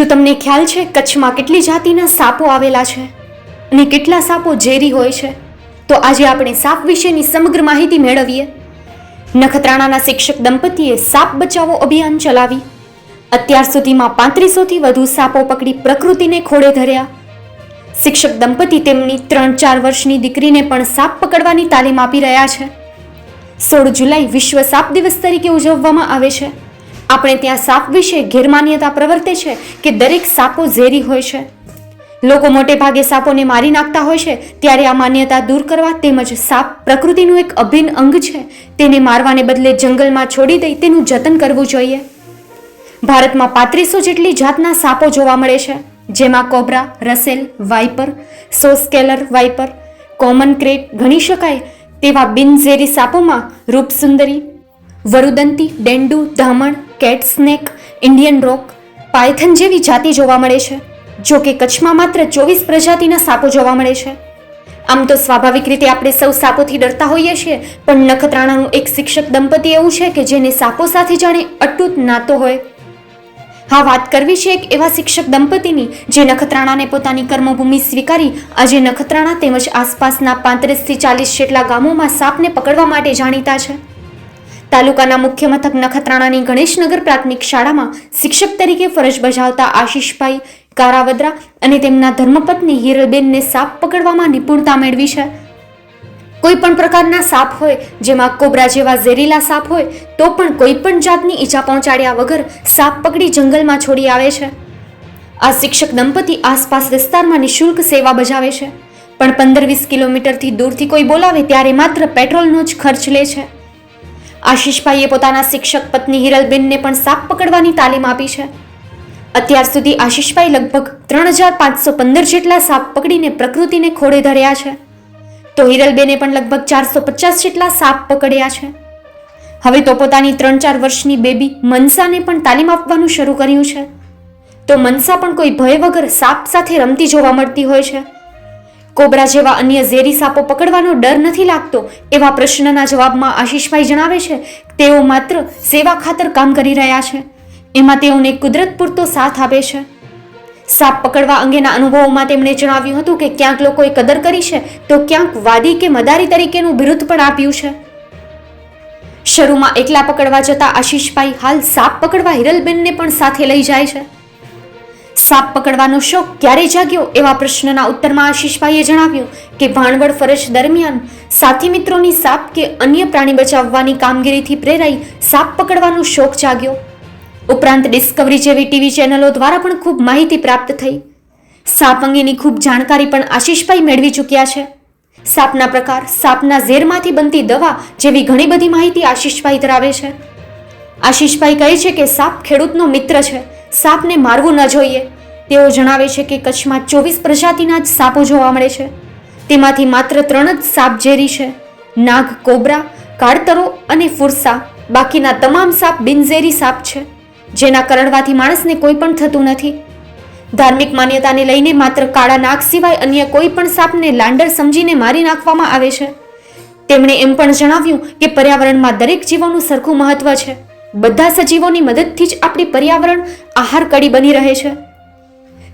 શું તમને ખ્યાલ છે કચ્છમાં કેટલી જાતિના સાપો આવેલા છે? અને કેટલા સાપો ઝેરી હોય છે? તો આજે આપણે સાપ વિશેની સમગ્ર માહિતી મેળવીએ. નખત્રાણાના શિક્ષક દંપતીએ સાપ બચાવો અભિયાન ચલાવી. અત્યાર સુધીમાં પાંત્રીસોથી વધુ સાપો પકડી પ્રકૃતિને ખોળે ધર્યા. શિક્ષક દંપતી તેમની ત્રણ ચાર વર્ષની દીકરીને પણ સાપ પકડવાની તાલીમ આપી રહ્યા છે. સોળ જુલાઈ વિશ્વ સાપ દિવસ તરીકે ઉજવવામાં આવે છે. આપણે ત્યાં સાપ વિશે ગેરમાન્યતા પ્રવર્તે છે કે દરેક સાપો ઝેરી હોય છે. લોકો મોટે ભાગે સાપોને મારી નાખતા હોય છે, ત્યારે આ માન્યતા દૂર કરવા તેમજ સાપ પ્રકૃતિનું એક અભિન્ન અંગ છે. તેને મારવાને બદલે જંગલમાં છોડી દઈ તેનું જતન કરવું જોઈએ. ભારતમાં પાંત્રીસો જેટલી જાતના સાપો જોવા મળે છે, જેમાં cobra, Russell, viper, saw scaled viper, common krait ગણી શકાય તેવા બિનઝેરી સાપોમાં રૂપસુંદરી, વરુદંતી, ડેન્ડુ Dhaman cat snake Indian rock python જેવી જાતિ જોવા મળે છે, જો કે કચ્છમાં માત્ર ચોવીસ પ્રજાતિના સાપો જોવા મળે છે. આમ તો સ્વાભાવિક રીતે આપણે સૌ સાપોથી ડરતા હોઈએ છીએ, પણ નખત્રાણાનું એક શિક્ષક દંપતી એવું છે કે જેને સાપો સાથે જાણે અટૂટ નાતો હોય. હા, વાત કરવી છે એક એવા શિક્ષક દંપતીની, જે નખત્રાણાને પોતાની કર્મભૂમિ સ્વીકારી, આજે નખત્રાણા તેમજ આસપાસના પાંત્રીસથી ચાલીસ જેટલા ગામોમાં સાપને પકડવા માટે જાણીતા છે. તાલુકાના મુખ્ય મથક નખત્રાણાની ગણેશનગર પ્રાથમિક શાળામાં શિક્ષક તરીકે ફરજ બજાવતા આશીષભાઈ કારાવદ્રા અને તેમના ધર્મપત્ની હિરલબેનને સાપ પકડવામાં નિપુણતા મેળવી છે. કોઈ પણ પ્રકારના સાપ હોય, જેમાં કોબરા જેવા ઝેરીલા સાપ હોય, તો પણ કોઈ પણ જાતની ઈજા પહોંચાડ્યા વગર સાપ પકડી જંગલમાં છોડી આવે છે. આ શિક્ષક દંપતી આસપાસ વિસ્તારમાં નિઃશુલ્ક સેવા બજાવે છે. પણ પંદર વીસ કિલોમીટરથી દૂરથી કોઈ બોલાવે ત્યારે માત્ર પેટ્રોલનો જ ખર્ચ લે છે. આશીષભાઈએ પોતાના શિક્ષક પત્ની હિરલબેનને પણ સાપ પકડવાની તાલીમ આપી છે. અત્યાર સુધી આશીષભાઈ લગભગ ત્રણ હજાર પાંચસો પંદર જેટલા સાપ પકડીને પ્રકૃતિને ખોળે ધર્યા છે. તો હિરલબેને પણ લગભગ ચારસો પચાસ જેટલા સાપ પકડ્યા છે. હવે તો પોતાની ત્રણ ચાર વર્ષની બેબી મનસાને પણ તાલીમ આપવાનું શરૂ કર્યું છે. તો મનસા પણ કોઈ ભય વગર સાપ સાથે રમતી જોવા મળતી હોય છે. કોબરા જેવા અન્ય ઝેરી સાપો પકડવાનો ડર નથી લાગતો, એવા પ્રશ્નના જવાબમાં આશીષભાઈ જણાવે છે, તેઓ માત્ર સેવા ખાતર કામ કરી રહ્યા છે. એમાં તેઓને કુદરત પૂરતો સાથ આપે છે. સાપ પકડવા અંગેના અનુભવોમાં તેમણે જણાવ્યું હતું કે ક્યાંક લોકોએ કદર કરી છે, તો ક્યાંક વાદી કે મદારી તરીકેનું બિરુદ પણ આપ્યું છે. શરૂમાં એકલા પકડવા જતા આશીષભાઈ હાલ સાપ પકડવા હિરલબેનને પણ સાથે લઈ જાય છે. સાપ પકડવાનો શોખ ક્યારે જાગ્યો એવા પ્રશ્નના ઉત્તરમાં આશીષભાઈએ જણાવ્યું કે ભાણવડ ફરજ દરમિયાન સાથી મિત્રોની સાપ કે અન્ય પ્રાણી બચાવવાની કામગીરીથી પ્રેરાઈ સાપ પકડવાનો શોખ જાગ્યો. ઉપરાંત ડિસ્કવરી જેવી ટીવી ચેનલો દ્વારા પણ ખૂબ માહિતી પ્રાપ્ત થઈ. સાપ અંગેની ખૂબ જાણકારી પણ આશીષભાઈ મેળવી ચૂક્યા છે. સાપના પ્રકાર, સાપના ઝેરમાંથી બનતી દવા જેવી ઘણી બધી માહિતી આશીષભાઈ ધરાવે છે. આશીષભાઈ કહે છે કે સાપ ખેડૂતનો મિત્ર છે. સાપને મારવું ન જોઈએ. તેઓ જણાવે છે કે કચ્છમાં ચોવીસ પ્રજાતિના જ સાપો જોવા મળે છે. તેમાંથી માત્ર ત્રણ જ સાપ ઝેરી છે. નાગ, કોબરા, કાળતરો અને ફુરસા બાકીના તમામ સાપ બિનઝેરી સાપ છે. જેના કરડવાથી માણસને કોઈ પણ થતું નથી. ધાર્મિક માન્યતાને લઈને માત્ર કાળા નાગ સિવાય અન્ય કોઈ પણ સાપને લાંડર સમજીને મારી નાખવામાં આવે છે. તેમણે એમ પણ જણાવ્યું કે પર્યાવરણમાં દરેક જીવોનું સરખું મહત્વ છે. બધા સજીવોની મદદથી જ આપણી પર્યાવરણ આહાર કડી બની રહે છે.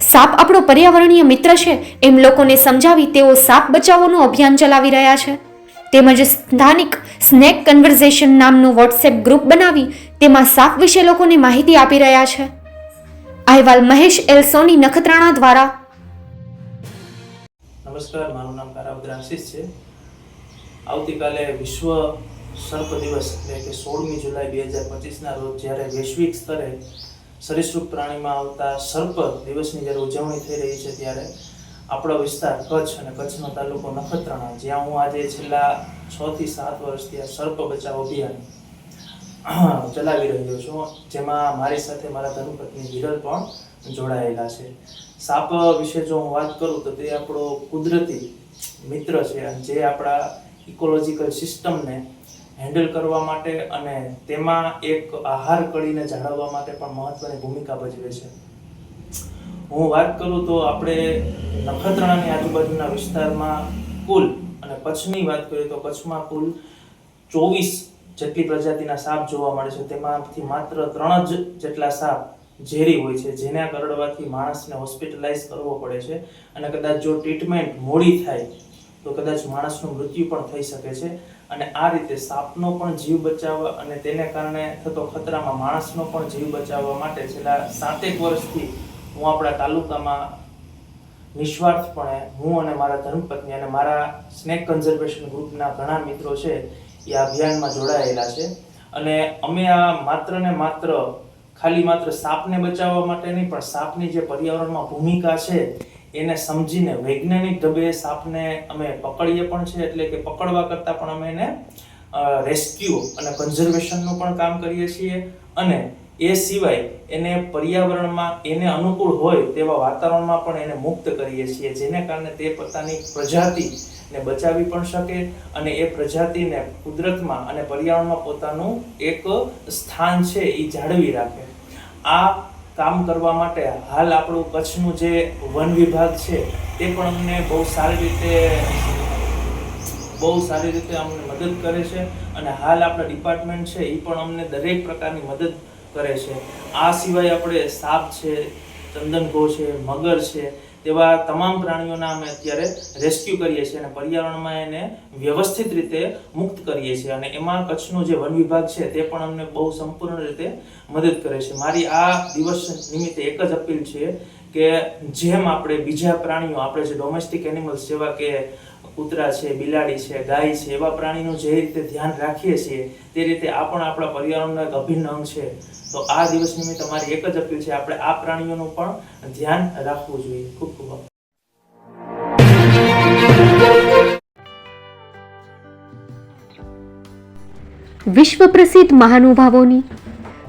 સાપ આપણો પર્યાવરણીય મિત્ર છે. એમ લોકોને સમજાવી તેઓ સાપ બચાવોનું અભિયાન ચલાવી રહ્યા છે. તેમજ સ્થાનિક સ્નેક કન્વર્ઝેશન નામનું વોટ્સએપ ગ્રુપ બનાવી તેમાં સાપ વિશે લોકોને માહિતી આપી રહ્યા છે. અહેવાલ મહેશ એલ સોની નખત્રાણા દ્વારા. નમસ્કાર, મારું નામ કારાવદર આશીષ છે. આવતીકાલે વિશ્વ સર્પ દિવસ એટલે કે સોળમી જુલાઈ બે હજાર પચીસના રોજ જ્યારે વૈશ્વિક સ્તરે સરીસૃપ પ્રાણીમાં આવતા સર્પ દિવસની જ્યારે ઉજવણી થઈ રહી છે ત્યારે આપણો વિસ્તાર કચ્છ અને કચ્છનો તાલુકો નખત્રાણા જ્યાં હું આજે છેલ્લા છ થી સાત વર્ષથી આ સર્પ બચાવ અભિયાન ચલાવી રહ્યો છું. જેમાં મારી સાથે મારા ધર્મપત્ની વિરલ પણ જોડાયેલા છે. સાપ વિશે જો હું વાત કરું તો તે આપણો કુદરતી મિત્ર છે અને જે આપણા ઇકોલોજીકલ સિસ્ટમને હેન્ડલ કરવા માટે અને તેમાં એક આહાર કડીને જાળવવા માટે પણ મહત્વની ભૂમિકા ભજવે છે. હું વાત કરું તો આપણે નખત્રાણાની આજુબાજુના વિસ્તારમાં કુલ અને કચ્છની વાત કરીએ તો કચ્છમાં કુલ ચોવીસ જેટલી પ્રજાતિના સાપ જોવા મળે છે. તેમાંથી માત્ર ત્રણ જ જેટલા સાપ ઝેરી હોય છે, જેના કરડવાથી માણસને હોસ્પિટલાઇઝ કરવો પડે છે અને કદાચ જો ટ્રીટમેન્ટ મોડી થાય તો કદાચ માણસનું મૃત્યુ પણ થઈ શકે છે. અને આ રીતે સાપનો પણ જીવ બચાવવા અને તેને કારણે થતો ખતરામાં માણસનો પણ જીવ બચાવવા માટે છેલ્લા સાતેક વર્ષથી હું આપણા તાલુકામાં નિસ્વાર્થપણે હું અને મારા ધર્મપત્ની અને મારા સ્નેક કન્ઝર્વેશન ગ્રુપના ઘણા મિત્રો છે એ અભિયાનમાં જોડાયેલા છે. અને અમે આ માત્ર ને માત્ર ખાલી માત્ર સાપને બચાવવા માટે નહીં, પણ સાપની જે પર્યાવરણમાં ભૂમિકા છે એને સમજીને વૈજ્ઞાનિક ઢબે સાપને અમે પકડીએ પણ છે, એટલે કે પકડવા કરતાં પણ અમે એને રેસ્ક્યુ અને કન્ઝર્વેશનનું પણ કામ કરીએ છીએ. અને એ સિવાય એને પર્યાવરણમાં એને અનુકૂળ હોય તેવા વાતાવરણમાં પણ એને મુક્ત કરીએ છીએ, જેને કારણે તે પોતાની પ્રજાતિને બચાવી પણ શકે અને એ પ્રજાતિને કુદરતમાં અને પર્યાવરણમાં પોતાનું એક સ્થાન છે, એ જાળવી રાખે. આ કામ કરવા માટે હાલ આપણું કચ્છનું જે વન વિભાગ છે તે પણ અમને બહુ સારી રીતે, બહુ સારી રીતે અમને મદદ કરે છે અને હાલ આપણા ડિપાર્ટમેન્ટ છે એ પણ અમને દરેક પ્રકારની મદદ કરે છે. આ સિવાય આપણે સાપ છે ચંદનઘો છે, મગર છે તેવા તમામ પ્રાણીઓના અમે અત્યારે રેસ્ક્યુ કરીએ છીએ અને પર્યાવરણમાં એને વ્યવસ્થિત રીતે મુક્ત કરીએ છીએ. અને એમાં કચ્છનો જે વન વિભાગ છે તે પણ અમને બહુ સંપૂર્ણ રીતે મદદ કરે છે. મારી આ દિવસ નિમિત્તે એક જ અપીલ છે કે જેમ આપણે બીજા પ્રાણીઓ, આપણે જે ડોમેસ્ટિક એનિમલ્સ જેવા કે કૂતરા છે, બિલાડી છે, ગાય છે, એવા પ્રાણીનું જે રીતે ધ્યાન રાખીએ છીએ, તે રીતે આ પણ આપણા પર્યાવરણનો એક અભિન્ન અંગ છે. તો આ દિવસ નિમિત્તે મારી એક જ અપીલ છે, આપણે આ પ્રાણીઓનું પણ ધ્યાન રાખવું જોઈએ. ખૂબ ખૂબ વિશ્વ પ્રસિદ્ધ મહાનુભાવોની